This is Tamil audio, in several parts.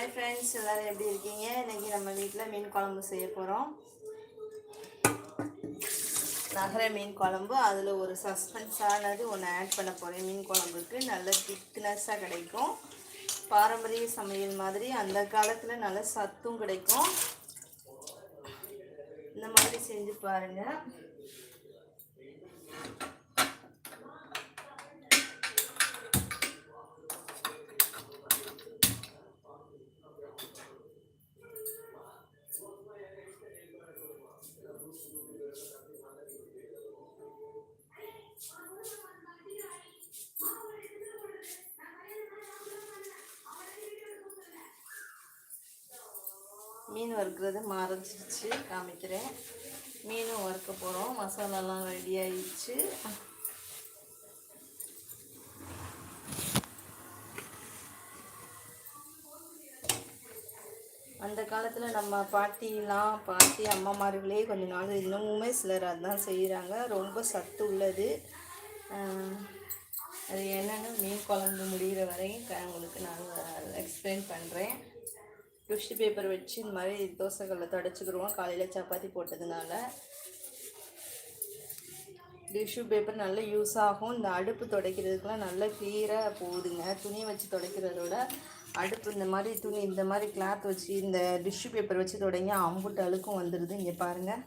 ஹாய் ஃப்ரெண்ட்ஸ் எல்லோரும் எப்படி இருக்கீங்க? இன்றைக்கி நம்ம வீட்டில் மீன் குழம்பு செய்ய போகிறோம் நகர மீன் குழம்பு அதில் ஒரு சஸ்பென்ஸானது ஒன்று ஆட் பண்ண போகிறேன் மீன் குழம்புக்கு நல்ல திக்னஸ்ஸாக கிடைக்கும். பாரம்பரிய சமையல் மாதிரி அந்த காலத்தில் நல்ல சத்தும் கிடைக்கும். இந்த மாதிரி செஞ்சு பாருங்கள் மீன் வறுக்கிறது மறைஞ்சிருச்சு காமிக்கிறேன். மீனும் வறுக்க போகிறோம் மசாலாலாம் ரெடி ஆயிடுச்சு. அந்த காலத்தில் நம்ம பாட்டிலாம் பாட்டி அம்மா அம்மாமார்களே கொஞ்ச நாள் இன்னமுமே சிலர் அதான் செய்கிறாங்க ரொம்ப சத்து உள்ளது. அது என்னென்னு மீன் குழம்பு முடிகிற வரையும் க- உங்களுக்கு நான் எக்ஸ்பிளைன் பண்ணுறேன் டிஷ்யூ பேப்பர் வச்சு இந்த மாதிரி தோசைகளில் தடைச்சிக்கிடுவோம். காலையில் சப்பாத்தி போட்டதுனால டிஷ்யூ பேப்பர் நல்லா யூஸ் ஆகும். இந்த அடுப்பு துடைக்கிறதுக்குலாம் நல்ல கிளியராக போகுதுங்க. துணி வச்சு துடைக்கிறதோட அடுப்பு இந்த மாதிரி துணி இந்த மாதிரி கிளாத் வச்சு இந்த டிஷ்யூ பேப்பர் வச்சு தொடங்கி அம்புட்டு அழுக்கும் வந்துடுது இங்கே பாருங்கள்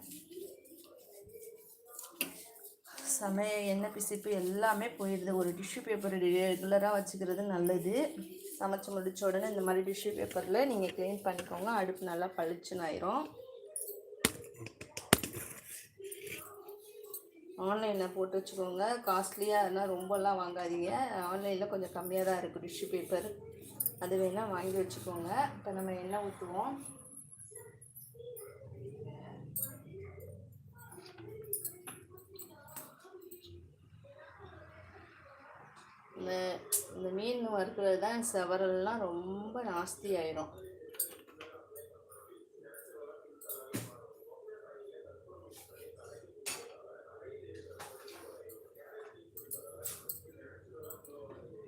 சமைய எண்ணெய் பிசிப்பு எல்லாமே போயிடுது ஒரு டிஷ்யூ பேப்பர் ரெகுலராக வச்சுக்கிறது நல்லது. சமைச்சு முடித்த உடனே இந்த மாதிரி டிஷ்யூ பேப்பரில் நீங்கள் க்ளீன் பண்ணிக்கோங்க. அடுப்பு நல்லா பளிச்சுன்னு ஆயிரும். ஆன்லைனில் போட்டு வச்சுக்கோங்க. காஸ்ட்லியாக அதெல்லாம் ரொம்பலாம் வாங்காதீங்க. ஆன்லைனில் கொஞ்சம் கம்மியாக தான் இருக்குது டிஷ்யூ பேப்பர் அது வேணால் வாங்கி வச்சுக்கோங்க. இப்போ நம்ம எண்ணெய் ஊற்றுவோம் இந்த இந்த மீன் வறுக்கிறது தான் செவரெல்லாம் ரொம்ப நாஸ்தி ஆயிரும்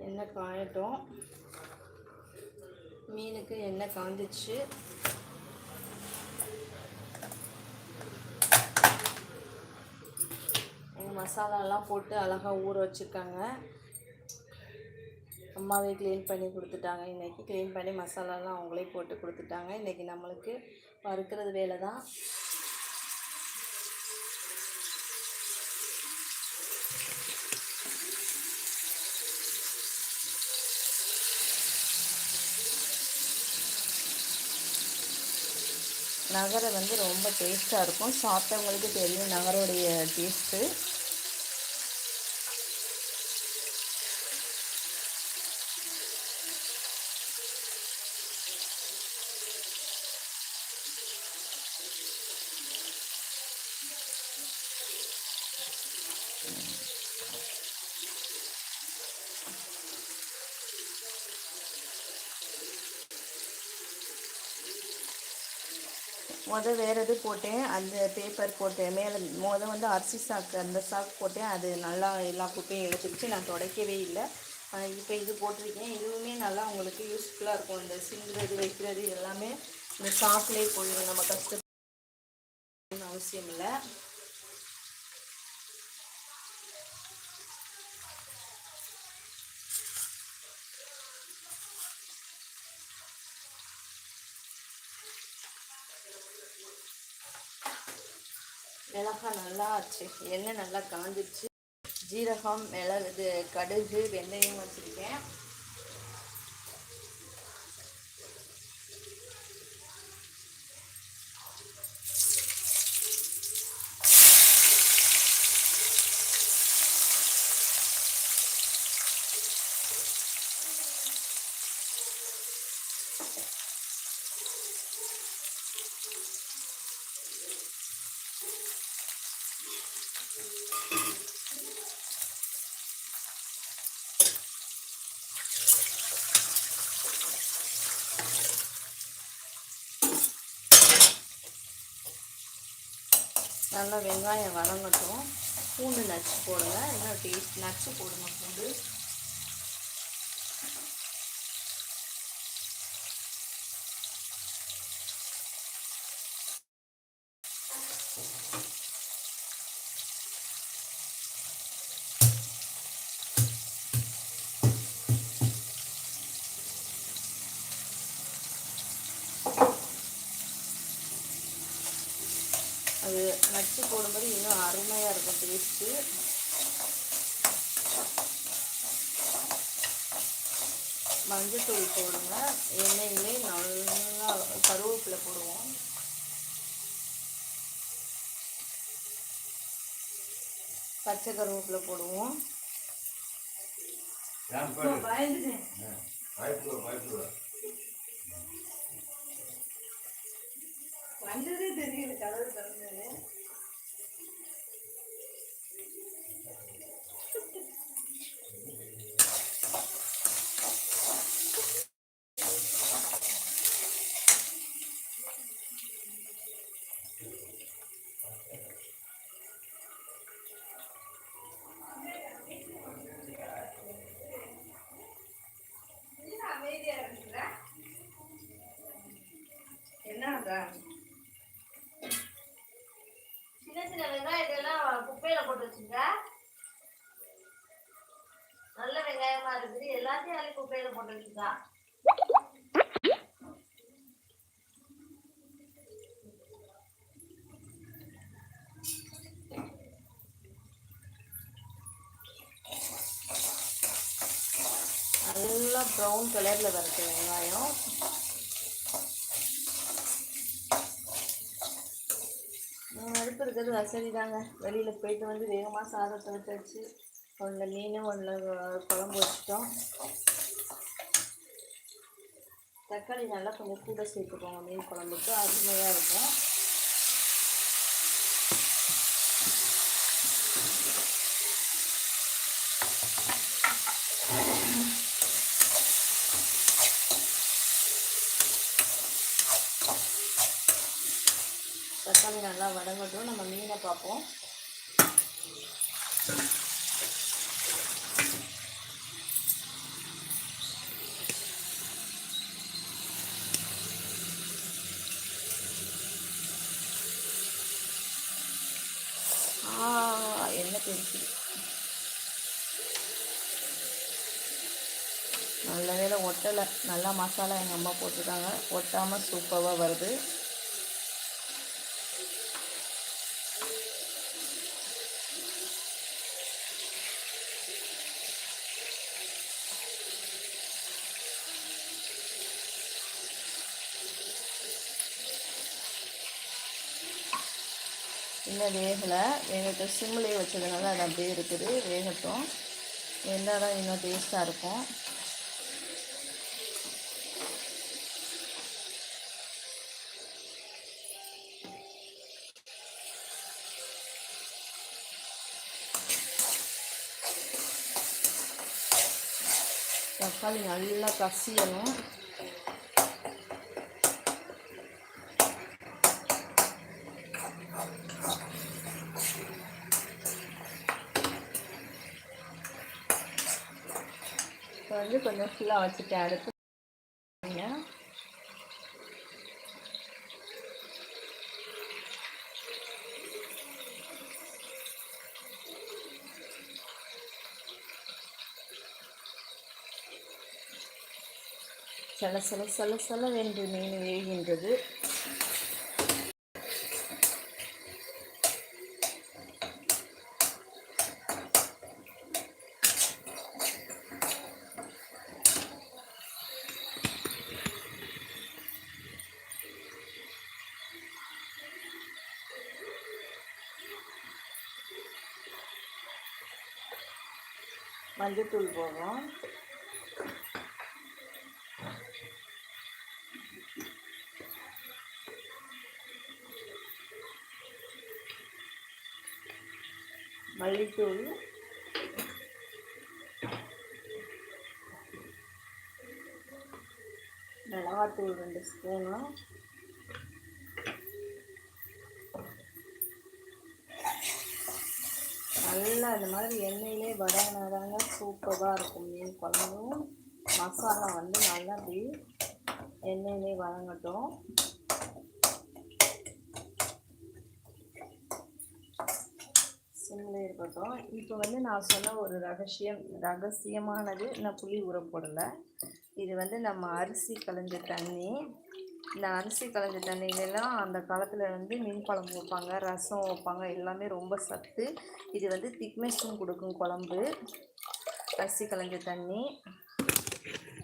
எண்ணெய் காயட்டும். மீனுக்கு எண்ணெய் காஞ்சிச்சு. மசாலாலாம் போட்டு அழகாக ஊற வச்சுருக்காங்க. அம்மாவே க்ளீன் பண்ணி கொடுத்துட்டாங்க. இன்றைக்கி க்ளீன் பண்ணி மசாலாலாம் அவங்களே போட்டு கொடுத்துட்டாங்க. இன்றைக்கி நம்மளுக்கு வறுக்கிறது வேலை தான் நகரை வந்து ரொம்ப டேஸ்ட்டாக இருக்கும். சாப்பிட்டவங்களுக்கு தெரியும் நகரோடைய டேஸ்ட்டு முத வேறு இது போட்டேன். அந்த பேப்பர் போட்டேன். மேலே மொதல் வந்து அரிசி சாக்கு அந்த சாக்கு போட்டேன். அது நல்லா எல்லா குப்பையும் எடுத்துக்கிச்சு நான் துடைக்கவே இல்லை. இப்போ இது போட்டிருக்கேன். இதுவுமே நல்லா உங்களுக்கு யூஸ்ஃபுல்லாக இருக்கும். இந்த சிந்துறது வைக்கிறது எல்லாமே இந்த சாக்குலேயே போயிடும். நம்ம கஷ்ட அவசியம் இல்லை. மிளகாய் நல்லா ஆச்சு எண்ணெய் நல்லா காஞ்சிருச்சு. ஜீரகம் மிளகு இது கடுகு வெந்தயம் வச்சுருக்கேன். நல்லா வெங்காயம் வதங்கட்டும். பூண்டு நச்சு போடுங்க. இன்னும் டேஸ்ட் நச்சு போடுங்க பூண்டு. டேஸ்ட்டு மஞ்சத்தூள் போடுங்க. எண்ணெயிலே நல்லா கருவேப்பிலை போடுவோம். பச்சை கருவேப்பிலை போடுவோம். வந்ததே தெரியல கதவு திறந்தது என்னடா சின்ன சின்ன வெங்காயத்தெல்லாம் குப்பையில போட்டு வச்சுங்க நல்ல வெங்காயமா இருக்குது எல்லாத்தையும் அள்ளி நல்லா ப்ரௌன் கலரில் வரட்டு வெங்காயம். அடுப்பு இருக்கிறது வசதி தாங்க. வெளியில் போயிட்டு வந்து வேகமாக சாதத்தை வச்சு ஒன்றில் மீன் ஒன்றில் குழம்பு வச்சுட்டோம். தக்காளி நல்லா கொஞ்சம் கூட சேர்த்துக்கோங்க. மீன் குழம்புக்கு அருமையாக இருக்கும். தக்காளி நல்லா வதங்கட்டும். நம்ம மீனை பார்ப்போம். நல்ல வேலை ஒட்டலை. நல்லா மசாலா எங்கள் அம்மா போட்டிருக்காங்க. ஒட்டாமல் சூப்பராக வருது. இன்னும் வேகலை. வேகட்டும். சிம்லேயே வச்சதுனால அது அப்படியே இருக்குது. வேகட்டும். வெந்தால் தான் இன்னும் டேஸ்ட்டாக இருக்கும்? தக்காளி நல்லா கசியணும். இப்போ வந்து கொஞ்சம் ஃபுல்லாக வச்சுட்டு அடுத்து சல சல சல சல என்று மீன் வேகின்றது மஞ்சத்தூள் போடுறோம். மல்லித்தூள். மிளகாத்தூள் ரெண்டு ஸ்பூனு. நல்லா இந்த மாதிரி எண்ணெயிலே வதங்கினாதாங்க சூப்பராக இருக்கும். மீன் குழம்பும். மசாலா வந்து நல்லா அப்படி எண்ணெயிலே வதங்கட்டும் சிம்மில் இருக்கட்டும் இப்போ வந்து நான் சொன்ன ஒரு ரகசியம் ரகசியமானது நான் புளி ஊற போடலை. இது வந்து நம்ம அரிசி கலைஞ்ச தண்ணி. இந்த அரிசி களைஞ்ச தண்ணியிலலாம் அந்த காலத்தில் வந்து மீன் குழம்பு வைப்பாங்க ரசம் வைப்பாங்க எல்லாமே ரொம்ப சத்து. இது வந்து திக்னஸும் கொடுக்கும் குழம்பு. அரிசி கலைஞ்ச தண்ணி.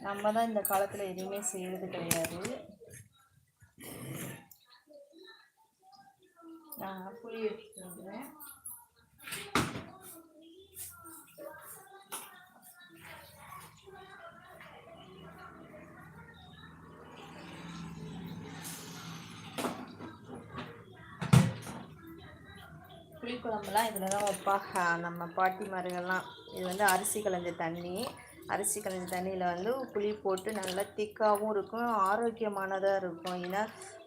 நம்ம தான் இந்த காலத்தில் எதுவுமே செய்கிறது கிடையாது. நான் புளி எடுத்துக்கிறேன் புளிக்குழம்புலாம் இதில் தான் வைப்பா நம்ம பாட்டி மாருங்கெல்லாம் இது வந்து அரிசி களைஞ்ச தண்ணி. அரிசி கலந்த தண்ணியில் வந்து புளி போட்டு நல்லா திக்காகவும் இருக்கும் ஆரோக்கியமானதாக இருக்கும். ஏன்னா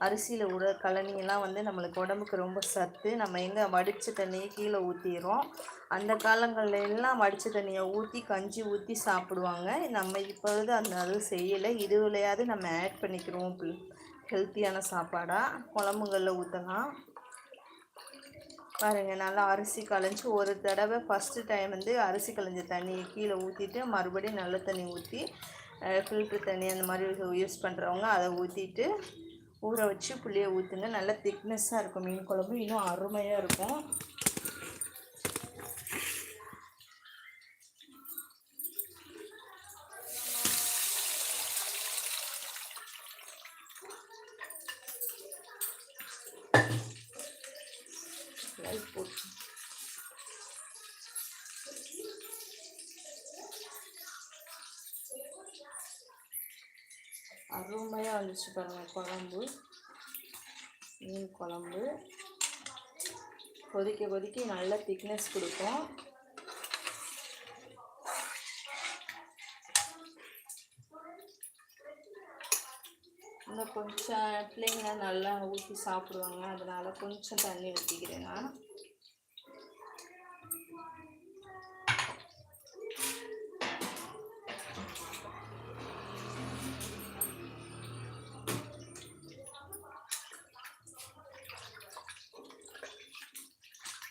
அரிசியில் உட கழனியெல்லாம் வந்து நம்மளுக்கு உடம்புக்கு ரொம்ப சத்து. நம்ம எங்கே வடித்த தண்ணியை கீழே ஊற்றிடுறோம் அந்த காலங்களில் எல்லாம் வடித்த தண்ணியை ஊற்றி கஞ்சி ஊற்றி சாப்பிடுவாங்க. நம்ம இப்பொழுது அந்த அது செய்யலை. இதுலையாவது நம்ம ஆட் பண்ணிக்கிறோம். ஹெல்த்தியான சாப்பாடாக குழம்புங்களில் ஊற்றலாம் பாருங்கள் நல்லா அரிசி களைஞ்சி ஒரு தடவை ஃபஸ்ட்டு டைம் வந்து அரிசி களைஞ்ச தண்ணியை கீழே ஊற்றிட்டு மறுபடியும் நல்ல தண்ணி ஊற்றி ஃபில்ட்ரு தண்ணி அந்த மாதிரி யூஸ் பண்ணுறவங்க அதை ஊற்றிட்டு ஊற வச்சு புளியை ஊற்றுங்க நல்லா திக்னஸ்ஸாக இருக்கும் மீன் குழம்பு. இன்னும் அருமையாக இருக்கும். லைக் போட்டு அருமையாக வந்துச்சு பாருங்கள் குழம்பு. மீன் குழம்பு. கொதிக்க கொதிக்க நல்ல திக்னஸ் கொடுக்கும் இன்னும் கொஞ்சம் பிள்ளைங்க நல்லா ஊற்றி சாப்பிடுவாங்க அதனால் கொஞ்சம் தண்ணி ஊற்றிக்கிறேன் நான்.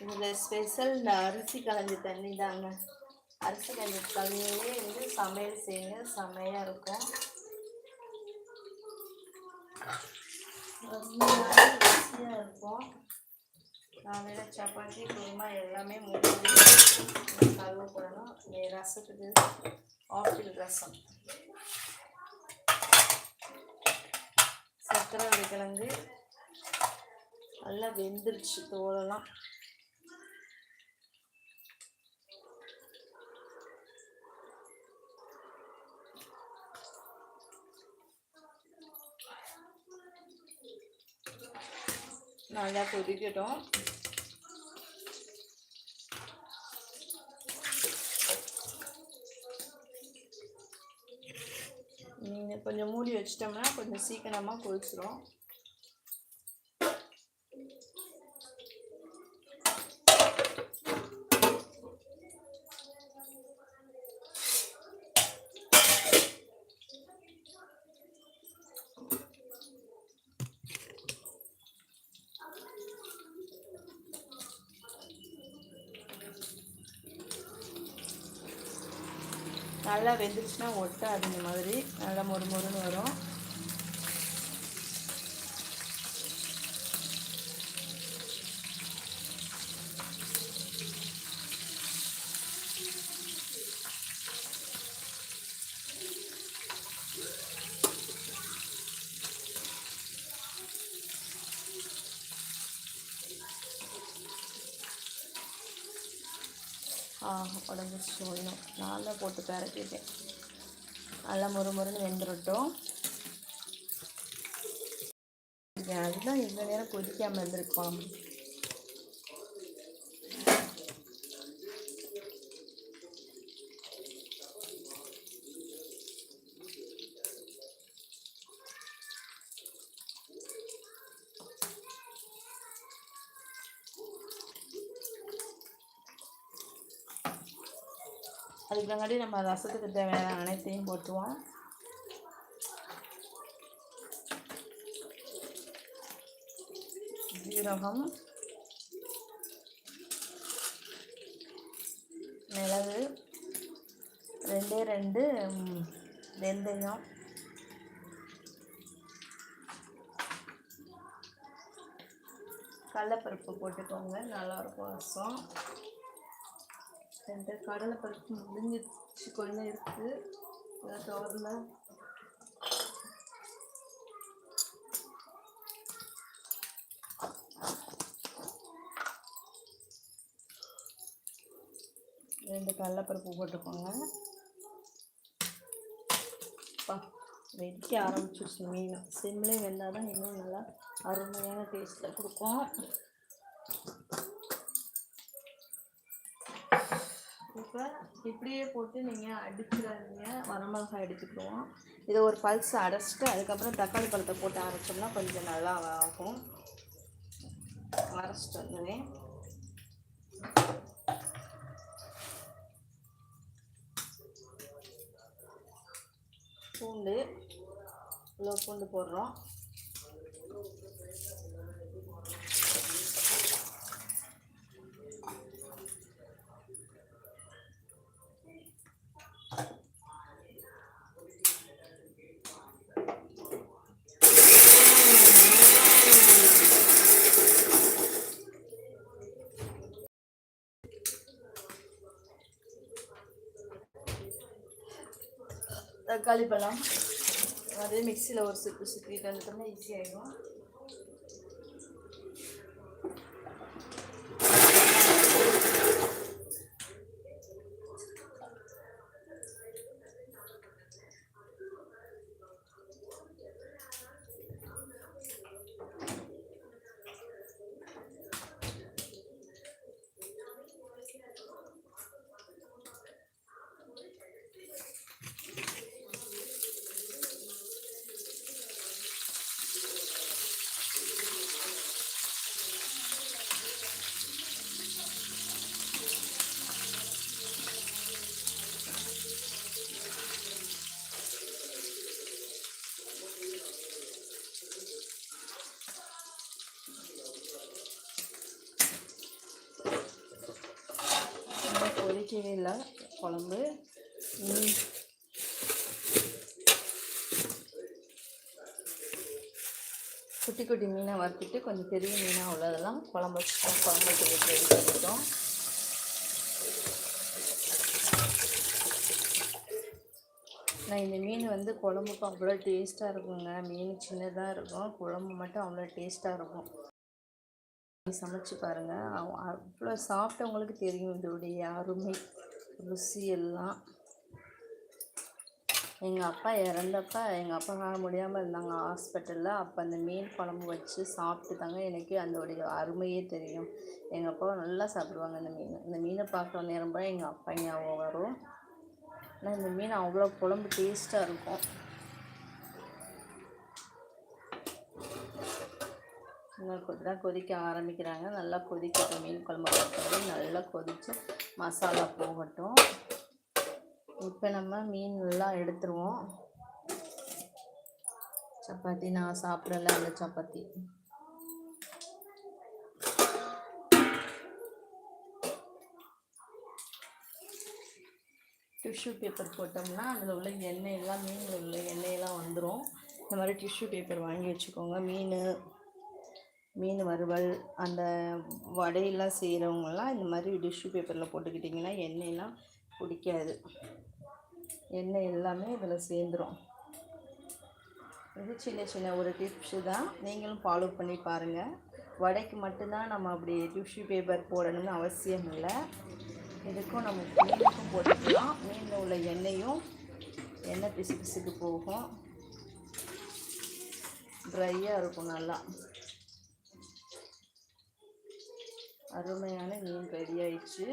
இதில் ஸ்பெஷல் இந்த அரிசி களைஞ்ச தண்ணி தாங்க. அரிசி களைஞ்ச தண்ணியிலே வந்து சமையல் செய்யுங்க செமையாக இருக்கும். ரொம்ப ருசியாக இருக்கும் காலையில் சப்பாத்தி குருமா எல்லாமே முடிஞ்சு கழுவ போடணும் ரசத்துக்கு ஆப்பிள் ரசம் சர்க்கரை உருளைக்கிழங்கு நல்லா வெந்துருச்சு தோலெல்லாம். நல்லா கொதிக்கட்டும். நீங்கள் கொஞ்சம் மூடி வச்சிட்டோம்னா கொஞ்சம் சீக்கிரமாக கொதிச்சிரும். நல்லா வெந்துருச்சுன்னா ஒட்டாது இந்த மாதிரி. நல்லா மொறு மொறுன்னு வரும். ஆ உடஞ்சிச்சு இன்னும் நல்லா போட்டு பரட்டிட்டேன். நல்லா மொறு மொறுன்னு வெந்துடட்டும் அதுதான் இவ்வளோ நேரம் கொதிக்காமல் இருந்திருக்கோம். இருக்கங்காட்டி நம்ம ரசத்துக்கு தேவையான அனைத்தையும் போட்டுவோம். ஜீரகம் மிளகு ரெண்டே ரெண்டு வெந்தயம். கடலப்பருப்பு போட்டுக்கோங்க. நல்லாயிருக்கும் ரசம். என்ட்ட கடலை பருப்பு முடிஞ்சிச்சு கொஞ்சம் இருக்குது தோரல ரெண்டு கடலைப்பருப்பு போட்டுக்கோங்க. அப்பா வெடிக்க ஆரம்பிச்சிருச்சு மீன். சிம்லே வெந்தால் தான் இன்னும் நல்லா அருமையான டேஸ்ட்டில் கொடுக்கும். இப்போ இப்படியே போட்டு நீங்கள் அடிச்சிடாதீங்க. வரமிளகாய் அடிச்சுக்கிடுவோம் இதை ஒரு பல்ஸ் அடைச்சிட்டு அதுக்கப்புறம் தக்காளி பழத்தை போட்டு அரைச்சோம்னா கொஞ்சம் நல்லா ஆகும் அரைச்சிட்டு வந்துடுவேன் பூண்டு இவ்வளோ பூண்டு போடுறோம். தக்காளி பழம். அதே மிக்சியில் ஒரு சுற்று சுற்றிட்டு வந்துட்டோம்னா ஈஸியாகிடும் நல்லா கொதிக்கவே இல்லை குழம்பு. குட்டி குட்டி மீனை வறுத்துட்டு கொஞ்சம் பெரிய மீனாக உள்ளதெல்லாம் குழம்பு வச்சுட்டோம் குழம்பு வைக்கிறதுக்கு ரெடி பண்ணிட்டோம். நான் இந்த மீன் வந்து குழம்புக்கு அவ்வளோ டேஸ்ட்டாக இருக்குங்க. மீன் சின்னதாக இருக்கும். குழம்பு மட்டும் அவ்வளோ டேஸ்ட்டாக இருக்கும். சமைச்சு பாருங்கள் அவ்வளோ சாப்பிட்டவங்களுக்கு தெரியும் இதோடைய அருமை ருசி எல்லாம். எங்கள் அப்பா இறந்தப்ப எங்கள் அப்பா முடியாமல் இருந்தாங்க ஹாஸ்பிட்டலில். அப்போ அந்த மீன் குழம்பு வச்சு சாப்பிட்டு தாங்க எனக்கு அதோடைய அருமையே தெரியும். எங்கள் அப்பா நல்லா சாப்பிடுவாங்க இந்த மீன். இந்த மீனை பார்க்குற நேரம் போய் எங்கள் அப்பா ஞாபகம் வரும். ஆனால் இந்த மீன் அவ்வளோ குழம்பு டேஸ்ட்டாக இருக்கும். இன்னும் தான் கொதிக்க ஆரம்பிக்கிறாங்க. நல்லா கொதிக்கட்டும். மீன் குழம்பு பொறுத்தவரை நல்லா கொதித்து மசாலா போகட்டும். இப்போ நம்ம மீன் எல்லாம் எடுத்துருவோம். சப்பாத்தி நான் சாப்பிடல அந்த சப்பாத்தி. டிஷ்யூ பேப்பர் போட்டோம்னா அதில் உள்ள எண்ணெய் எல்லாம் மீனில் உள்ள எண்ணெயெல்லாம் வந்துடும் இந்த மாதிரி டிஷ்யூ பேப்பர் வாங்கி வச்சுக்கோங்க. மீன் மீன் வறுவல் அந்த வடையெல்லாம் செய்கிறவங்கலாம் இந்த மாதிரி டிஷ்யூ பேப்பரில் போட்டுக்கிட்டிங்கன்னா எண்ணெயெல்லாம் பிடிக்காது. எண்ணெய் எல்லாமே இதில் சேர்ந்துடும் இது சின்ன சின்ன ஒரு டிப்ஸு தான். நீங்களும் ஃபாலோ பண்ணி பாருங்கள் வடைக்கு மட்டும்தான் நம்ம அப்படி டிஷ்யூ பேப்பர் போடணும்னு அவசியம் இல்லை. இதுக்கும் நம்ம மீனுக்கும் போட்டுக்கலாம். மீனில் உள்ள எண்ணெயும் எண்ணெய் பிசு பிசுக்கு போகும். ட்ரையாக இருக்கும் நல்லா. அருமையான மீன் ரெடி ஆயிடுச்சு.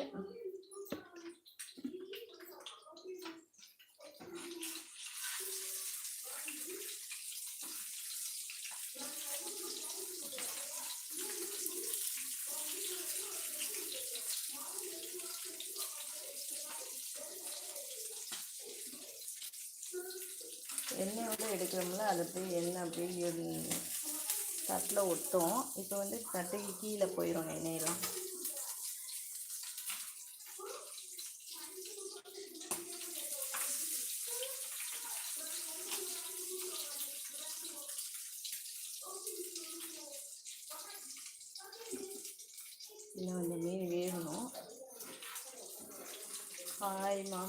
எண்ணெயோட எடுக்கிறோம்ல அது போய் எண்ணெய் அப்படியே தட்டில் ஒட்டும் இப்போ வந்து தட்டுக்கு கீழே போயிடும் எண்ணெயெல்லாம் இன்னும் அந்த மீன் வேகணும் ஹாய்மா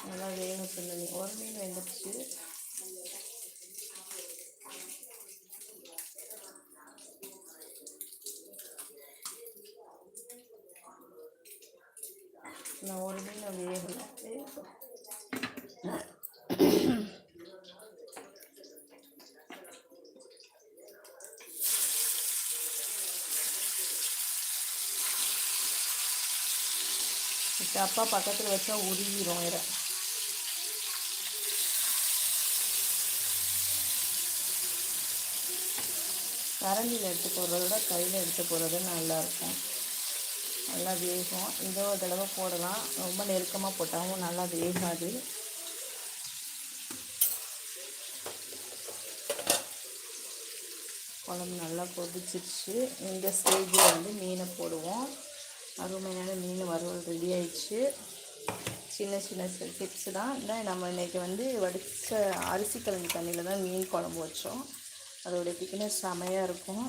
நல்லா வேகணும் சொன்னீங்க ஒரு மீன் வெந்துடுச்சு நான் ஒரு மீன் வேகலை வேகட்டும். இப்போ அப்பா பக்கத்தில் வச்சா உருகிடும் இற கரண்டியில் எடுத்து போடுறத விட கையில் எடுத்து போடுறது நல்லாயிருக்கும் நல்லா வேகும். இதோ தடவை போடலாம். ரொம்ப நெருக்கமாக போட்டாலும் நல்லா வேகாது. குழம்பு நல்லா கொதிச்சிருச்சு. இந்த ஸ்டேஜில் வந்து மீனை போடுவோம். அருமையான மீன் வறுவல் ரெடி ஆயிடுச்சு. சின்ன சின்ன டிப்ஸ் தான். இந்த நம்ம இன்றைக்கி வந்து வடித்த அரிசி கலந்து தண்ணியில் தான் மீன் குழம்பு வச்சோம். அதோடைய திக்னஸ் செமையாக இருக்கும்.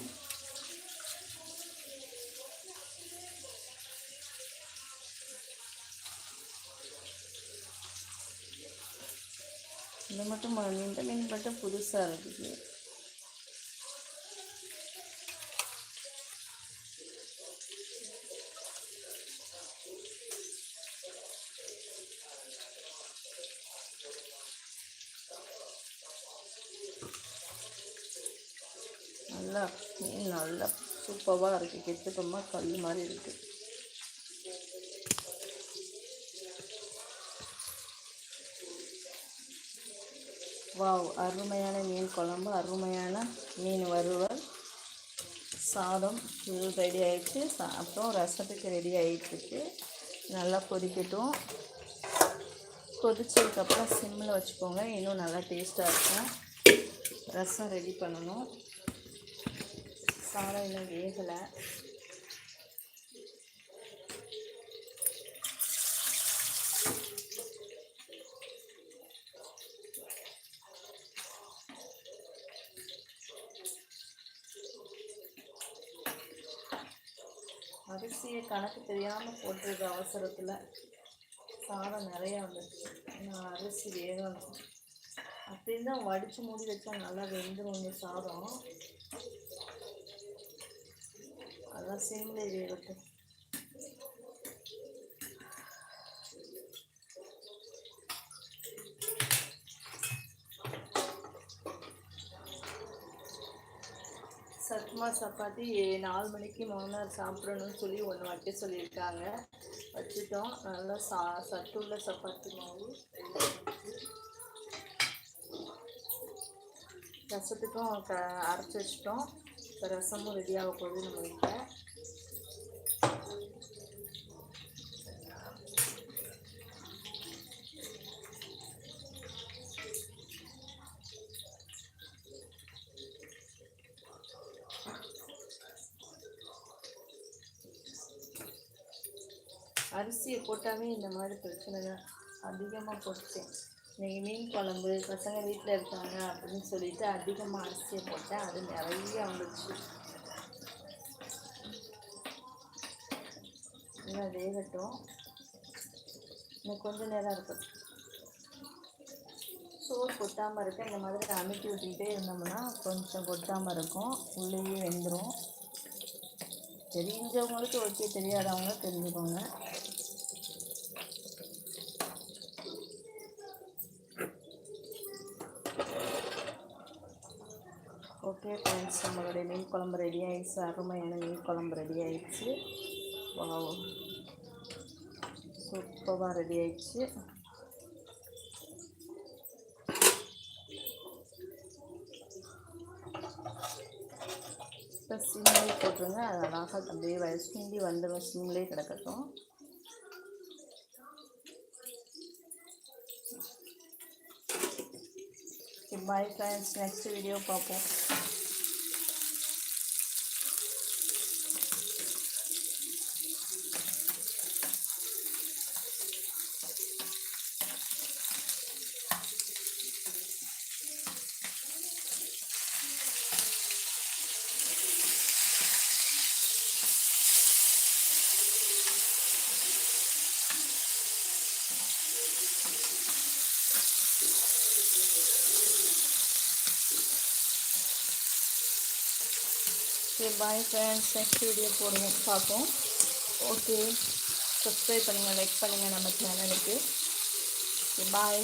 இது மட்டும் மீன் இந்த மீன் மட்டும் புதுசாக இருக்குது நல்லா மீன் நல்லா சூப்பராக இருக்குது கெட்டுப்பமாக கல் மாதிரி இருக்குது வாவ் அருமையான மீன் குழம்பு அருமையான மீன் வறுவல். சாதம் இது ரெடி ஆகிடுச்சு சா- அப்புறம் ரசத்துக்கு ரெடி ஆகிட்டுருக்கு நல்லா கொதிக்கட்டும். கொதிச்சதுக்கப்புறம் சிம்மில் வச்சுக்கோங்க. இன்னும் நல்லா டேஸ்ட்டாக இருக்கும். ரசம் ரெடி பண்ணணும். சாதம் இன்னும் வேகலை. அரிசியை கணக்கு தெரியாமல் போட்டிருக்க அவசரத்தில் சாதம் நிறையா வந்துடுச்சு. நான் அரிசி வேகணும். அப்படின்னு தான் வடித்து மூடி வச்சா நல்லா வெந்துடும் இந்த சாதம். அதான் சிம்மில் வேகட்டும் சத்மா சப்பாத்தி நாலு மணிக்கு மாமனார் சாப்பிடணும்னு சொல்லி ஒன்று வைக்க சொல்லியிருக்காங்க. வச்சுட்டோம். நல்லா சா சத்துள்ள சப்பாத்தி மாவு ரசத்துக்கும் க அரைச்சி வச்சிட்டோம். இப்போ ரசமும் ரெடியாக போகுது நம்ம வீட்டில் அரிசியை போட்டாவே இந்த மாதிரி பிரச்சனை தான் அதிகமாக போட்டேன் இன்னைக்கு மீன் குழம்பு பசங்க வீட்டில் இருக்காங்க அப்படின்னு சொல்லிட்டு அதிகமாக அரிசியை போட்டேன் அது நிறைய வந்துச்சு இன்னும் வேகட்டும். இன்னும் கொஞ்ச நேரம் இருக்கும். சோறு கொட்டாமல் இருக்க இந்த மாதிரி அமுக்கி விட்டுக்கிட்டே இருந்தோம்னா கொஞ்சம் கொட்டாமல் இருக்கும். உள்ளேயே வெந்துடும் தெரிஞ்சவங்களுக்கு ஓகே தெரியாதவங்க தெரிஞ்சுக்கோங்க ஓகே ஃப்ரெண்ட்ஸ் நம்மளுடைய மீன் குழம்பு ரெடி ஆகிடுச்சு அருமையான மீன் குழம்பு ரெடி ஆகிடுச்சு வாவ் சூப்பராக ரெடி ஆகிடுச்சு இப்போ சிம்லேயே போட்டுருங்க. அது அழகாக அப்படியே வ- சிந்தி வந்துடும் சிம்லேயே கிடக்கட்டும். பாய் ஃப்ரெண்ட்ஸ் நெக்ஸ்ட் வீடியோ பார்ப்போம். பாய் ஃப்ரெண்ட்ஸ் நெக்ஸ்ட் வீடியோ போடுவோம். பார்ப்போம். ஓகே சப்ஸ்கிரைப் பண்ணுங்கள் லைக் பண்ணுங்கள் நம்ம சேனலுக்கு ஓகே பாய்